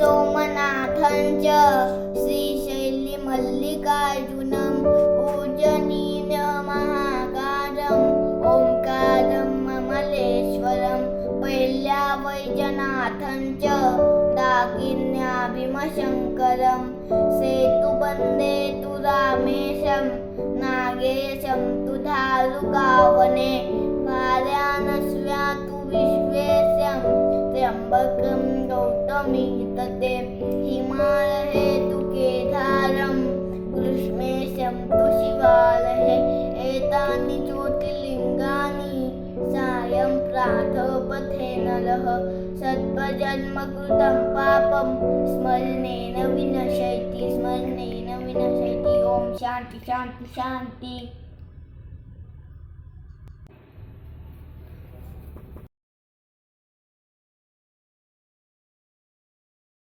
जनाथञ्च श्रीशैल्यमल्लिकार्जुनं पूजनीयमहाकारम् ओंकारं ममलेश्वरं पहिल्या वैजनाथञ्च दाकिन्याभिमशङ्करं सेतुबन्धे तु रामेशं नागेशं तु धारुकावने भार्यानस्व्या तु विश्वेश्यं त्र्यम्बकं गौतमी तते हिमालये तु केदारं कृष्णेशं तु शिवालये, एतानि ज्योतिर्लिङ्गानि सायं प्रातःपथे नरः, सत्त्वजन्मकृतं पापं स्मरणेन विनशयति स्मरणेन विनशयति। ॐ शान्ति शान्ति शान्ति